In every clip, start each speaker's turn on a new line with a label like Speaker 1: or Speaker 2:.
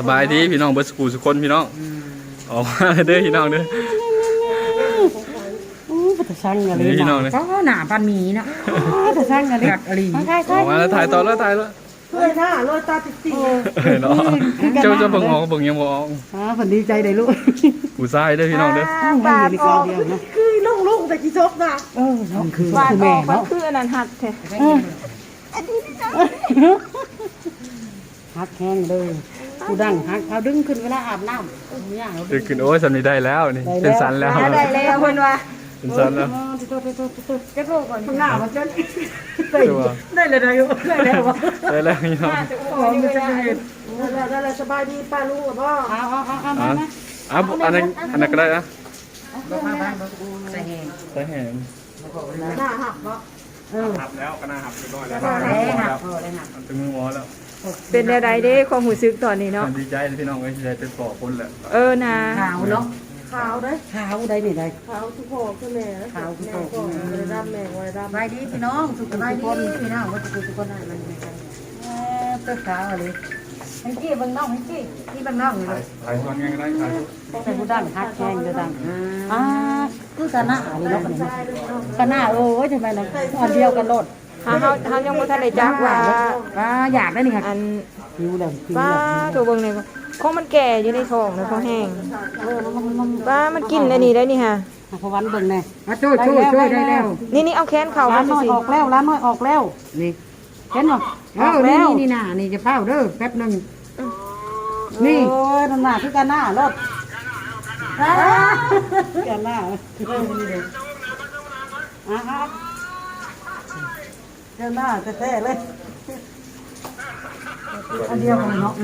Speaker 1: สบายดีพี่น้องเบิร์สกูสุกคนพี่น้องออกมาเด้อพี่น้องเด้อ
Speaker 2: อู้บ่ตะช่างอะไร
Speaker 1: นี่พี่น้องเลย
Speaker 2: ก็หน้าปานหมีเนาะบ่ตะช่างอะไรกัดอะไรใช่
Speaker 1: ออกมาแล้วถ่ายต่อแล้วถ่ายแล้ว
Speaker 3: เพื่อนหน้าลอยตาติดติ
Speaker 1: เออเนาะเจ้าเจ้าเบิ่งออกเบิ่งยังบ่ออก
Speaker 2: อ่าเพิ่นดีใจได้ลูก
Speaker 1: ผู้ชายเด้อพี่น้องเด้อ
Speaker 2: ปลาคอเดียวเนาะ
Speaker 3: คือลุงลุงแต่กี่ซบนะ
Speaker 2: เออเนาะคือ
Speaker 4: ว่า
Speaker 2: คือ
Speaker 4: อ
Speaker 2: แม่
Speaker 4: อกมัน
Speaker 2: เนาะ
Speaker 4: คืออันนั้นหัดแท้
Speaker 2: ฮักแห้งเลย ผู้ดังฮักเอาดึงขึ้นเวลาอาบน้ำเออย่าง
Speaker 1: เด็กขึ้นโอ้ยสำนี้ได้แล้วนี่เป็นสันแล้ว
Speaker 4: ได้แล้วเพิ่นว่า
Speaker 1: เป็นสันแล้ว
Speaker 4: จะโกก่อน
Speaker 3: ข้างหน้ามันจะ
Speaker 1: ตัว
Speaker 3: ได้เลยนะอยู่ได้แล้ววะ
Speaker 1: ได้แล้วพี่น้อง
Speaker 3: โอ้มันจะเห็นได้แล้วได้แล้วสบายดีป้าลุงกับพ่อ
Speaker 2: เอาเอาเอาเอา
Speaker 1: อะ
Speaker 2: มา
Speaker 1: อะอันนั้นอันนั้นก็ได้นะ
Speaker 2: ใส่แหง
Speaker 1: ใส่แหง
Speaker 3: หน้าหักเนาะ
Speaker 2: เออ
Speaker 1: หับแล้วก็น่าหับเรียบร้อยแล้ว
Speaker 2: ได้หักเออได้หัก
Speaker 1: ถึงมือหมอแล้ว
Speaker 4: เป็นอะไรเด้ความรู้สึกตอนนี้เนาะ
Speaker 1: ดีใจพี่น้องก็สิได้เป็นปอกคนแหละ
Speaker 4: เออนะ
Speaker 2: ขาวเนาะ
Speaker 3: ขาวได้
Speaker 2: ขาวได้นี่ได้
Speaker 3: ขาวทุกพ่อคือแม่แม่ก่อนเลยดำแม่ไว้ดำ
Speaker 2: สบายดีพี่น้องสุขสบายดีพี่น้องว่าสุขทุกคนได้มันกันเออตัวขาวเลยเมื่อกี้เบิ่งน้องเมื่อกี้ที่เบิ่งน้องนี่เลย
Speaker 1: ถ่ายตอนไงก็ได้ถ่าย
Speaker 2: แต่ผู้ดังฮักแห้งจะดังอ่าคือกันหน้าอันนี้เนาะกันกันหน้าโอ้ยทำไมล่ะอันเดียวกันโลด
Speaker 4: หาเฮาเฮายังบ่ทันได้จักว่า
Speaker 2: อ่าอยากได้นี่ค่ะ
Speaker 4: อัน
Speaker 2: หิวแล้วหิว
Speaker 4: ว่า
Speaker 2: แล้ว
Speaker 4: ตัวเบิ่งเลยว่าของมันแก่อยู่ในท้องแล้วพอแห้ง
Speaker 2: เออมันมันมัน
Speaker 4: ว่ามันกินอันนี้ได้นี่ฮะ
Speaker 2: พวันเบิ่งแน่มาช่วยช่วยช่วยได้แล้ว
Speaker 4: นี่นี่เอาแขนเข้า
Speaker 2: ร้า
Speaker 4: มัน
Speaker 2: น้อย
Speaker 4: สิ
Speaker 2: ออกแล้วร้านน้อยออกแล้ว นี่เห็นบ่ออกแล้วนี่น่ะนี่จะเฝ้าเด้อแป๊บนึงนี่ โอ้ยนั่นน่ะคือกันหน้ารถกันหน้าเออนี่เด้ออะครับ กันหน้าแท้ๆเลยอันเดียวกันเนาะ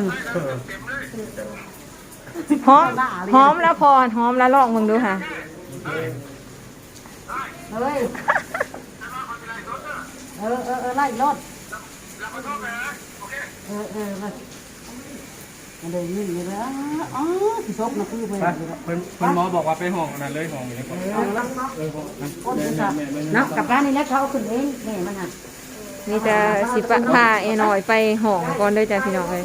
Speaker 4: หอมหอมแล้วพอหอมแล้วลองมึงดูค่ะ
Speaker 2: เฮ้ยเออเออเออไล่รถเออเออมาอันเดินนี่เลยนะอ๋อที่ซบนะคือเพื่อน
Speaker 1: ไปเพิ่นเพิ่นหมอบอกว่าไปห้องอันนั้นเลยห้องนี้ก่อนเออห้องนั้น
Speaker 2: คนที่สับนับกับบ้านนี่แล้วเขาเอาขึ้นเองแม่มันอะ
Speaker 4: มีแต่สิปะพาเอน้อยไปห่องก่อนด้อจ้ะพี่น้องเลย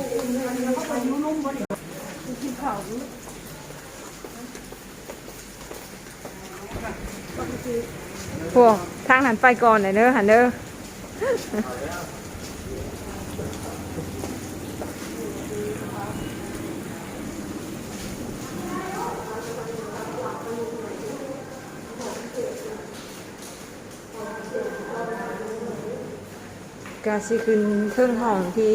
Speaker 4: พวกทางหันไปก่อนหน่อยเด้อหันเด้อ กาสิขึ้นเครื่องห้องที่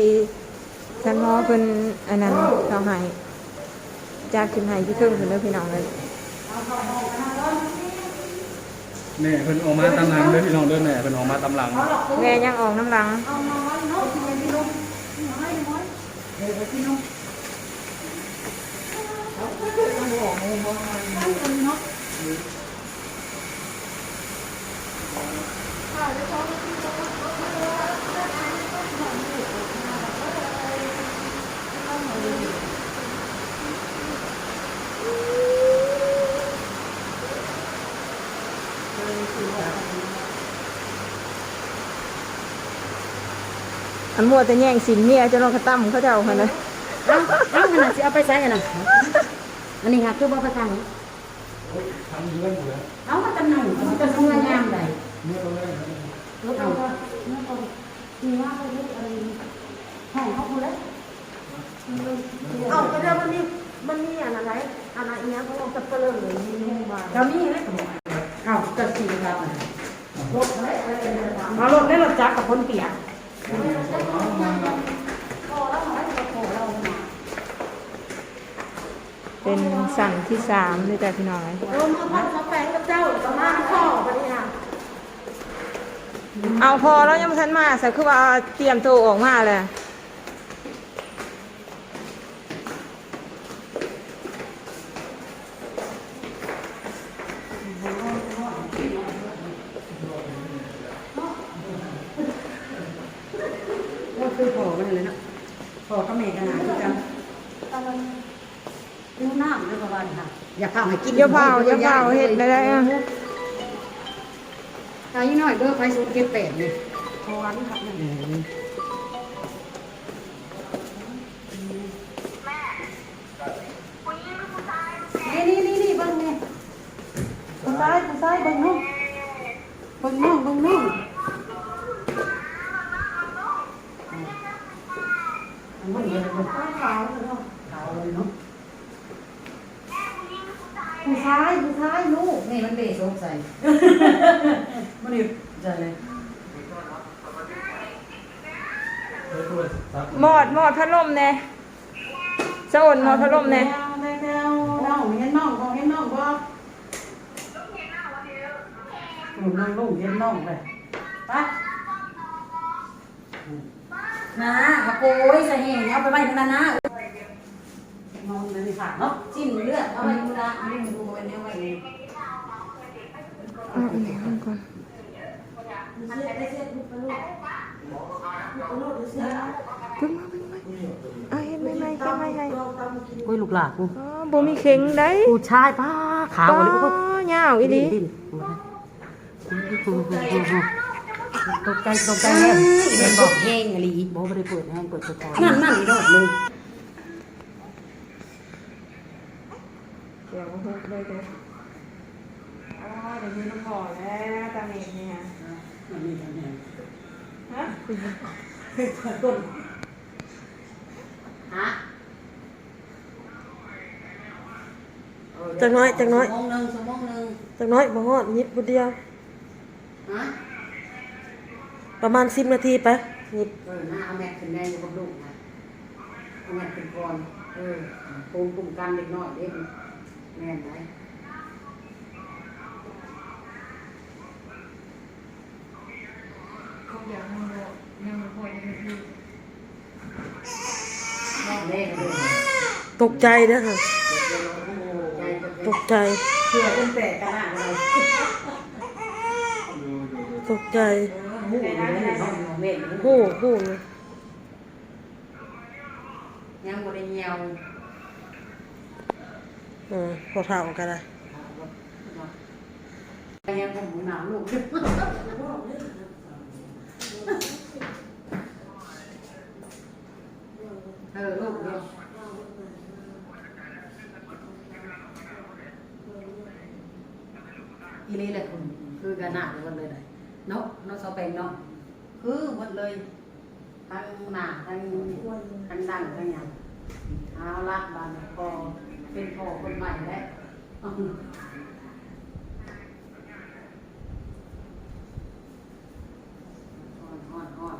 Speaker 4: ท่านหมอเพิ่นอันนั้นเขาให้จากขึ้นให้ที่เครื่องเพิ่นเด้อพี่น้องเลย
Speaker 1: แม่เพิ่นออกมาตำหลังเด้อพี่น้องเด้อแม่เพิ่นออกมาตำหลัง
Speaker 4: แม่ยังออกน้ำหลัง อันมัวแต่แย่งสินเมียจะลองกระตั้มเขาเจ้าค่ะนะ
Speaker 2: เอาเอาขนาดสิเอาไปใส่กันนะอันนี้ค่ะคือบ่ไปทางเอามาตำหนิมันจะทำงานยามใดรถเอาที่ว่าเขาเฮ็ดอะไรห้องเขาพูดแล้ว
Speaker 3: เอาก็ได้มันมีมันมีอะไรอะไรเนี้ยเขาลองจะเปลืองเลยมีนุ่มมา
Speaker 2: เรานี่เลยเอาจะสี่ครับรถเอารถได้รถจักรกับคนเปียก
Speaker 4: เป็นสั่นที่สามเลยจ้ะพี่น้องเอ้ย
Speaker 3: เออมาพ่อมาแฝงกับเจ้าประมาณพ่อปฏิหาร
Speaker 4: เอาพอแล้วยังไม่ทันมาสักคือว่าเตรียมตัวออกมาเลย
Speaker 2: คือพอมันเลยนะพอก็แม่ขนาดกันดูน้ำด้วยประมาณค่ะ อย่าเผาให้กิน
Speaker 4: อย่าเผาอย่าเผาเห็ดได้ได้อะ
Speaker 2: ตายยี่น้อยเด้อไปสูงเก็บเป็ดเล
Speaker 3: ยทอนครับนี่
Speaker 5: นี่นี่นี่เบิ้งนี่ผู้ชายผู้ชายเบิ้งนุ่งเบิ้งนุ่งเบิ้งนุ่ง
Speaker 2: ขาวเลยเนาะ
Speaker 5: ขาวเลยเนาะ
Speaker 2: ผู้ชายผู้ชายลูก
Speaker 5: นี่มันเบสงสัยมันนี่ใจเลย
Speaker 4: หมอดหมอดพัดลมแน่สะอ่อนหมอดพัดลมแน่
Speaker 5: แนวแนวแนวน้องเห็นน้องบ่เห็นน้องบ่หนุ่มนั่งลูกเห็นน้องเลยไป
Speaker 2: นะเอาโกยใส่แห่เอาไปไว้ในนั้นนะ
Speaker 5: น้องในฝากเนาะ
Speaker 2: จิ้มเลือดเอาไว้ในนั้นเอาไว้ดูไว้ในไว้ใน
Speaker 4: เอาอีกอันก่อน
Speaker 2: เสียได้เสียลูกไปลูกลูกลูกเสีย
Speaker 4: เพิ่งมาเพิ่งมาเอาเฮ็ดไม่ไม่เฮ็ดไม่ให้
Speaker 5: โอ้ยลูกหลานกู
Speaker 4: อ๋อบ่มีเข็งได้
Speaker 5: ผู้ชายป้าขาว
Speaker 4: ป้า
Speaker 5: เลยกู
Speaker 4: ยาวอีหลี
Speaker 5: ดิ้น ตกใจตกใจแน่เห็นบอก
Speaker 2: เพลงอะไร
Speaker 5: บอกไม่ได้เปิดแห้งเปิดสปอย
Speaker 2: นั่นนั่นอีดอกเลย
Speaker 4: เดี๋ยวมาพูดเลยเด้ออ๋อเดี๋ยวมีน้ำพอแล้วตาเมฆเนี่ย
Speaker 5: มันมีกันแน่
Speaker 4: ฮะ
Speaker 5: ต้น
Speaker 2: ฮะ
Speaker 3: จักน้อยจักน้อย
Speaker 2: ชั่วโมงหนึ่งชั่วโมงหนึ่ง
Speaker 3: จักน้อยบ่ฮอดนิดบ่เดียว
Speaker 2: ฮะ
Speaker 3: ประมาณ10นาทีไปนิด
Speaker 2: เออหน้าเอาแม็กขึ้นแน่อยู่กับลูกนะเอาแม็กขึ้นก่อนเออปูมกลุ่มกันเล็กน้อยเด็กแม่นไหม
Speaker 4: เขาอยากให้เรายังบ่พอยังมี
Speaker 2: เล่นเลย
Speaker 3: ตกใจเด้อค่ะ
Speaker 2: ใจจะ
Speaker 3: ตกใจ
Speaker 2: เชื่อเป็นแปลกกันอะเลย
Speaker 3: ตกใจ
Speaker 2: หูอยู่เลยเนาะเม็ด
Speaker 3: ฮู้ฮู้เลย
Speaker 2: ยังบ่ได้เหี่ยว
Speaker 3: เออพอเท่ากันได้
Speaker 2: ยังคงหนาวลูกเออลูกเดียวอีนี่แหละคุณ เนาะเสาแปลงเนาะคือหมดเลยทั้งหน้าทั้งทั้งดังทั้งหยังเอาละบานพอเป็นพ่อคนใหม่แล้วอ่อนอ่อนอ่อน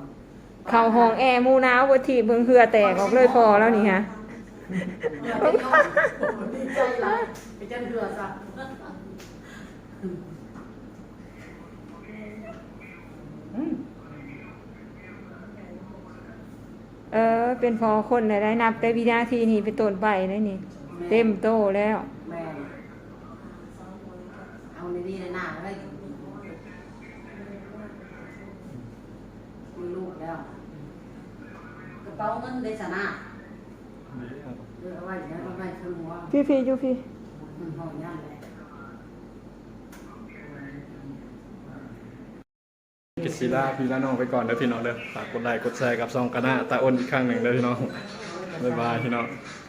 Speaker 4: เข้าห้องแอร์หมู่หนาวบ่ที่เบิ่งเหือแตกออกเลยพอแล้วนี่ฮะ
Speaker 2: ดีใจหลายไปเจนเรือซะ
Speaker 4: ออ เป็นพอคนได้ได้นับ แต่วินาทีนี้เป็นต้นไปได้นี่ เต็มโตแล้ว
Speaker 2: แม่เอาในนี่ในหน้าเลยมีลูกแล้วกระเป๋าเงินได้สนะเออเอาไว้เดี๋ยวเอาไว้ข้างหัว
Speaker 4: พี่พี่อยู่พี่
Speaker 2: มันห่อย่านเลย
Speaker 1: พี่ล่าพี่ละน้องไปก่อนเด้อพี่น้องเด้อฝากกดไลค์กดแชร์กับซองกระหน้าตาอ้นอีกครั้งหนึ่งเด้อพี่น้องบ๊ายบายพี่น้อง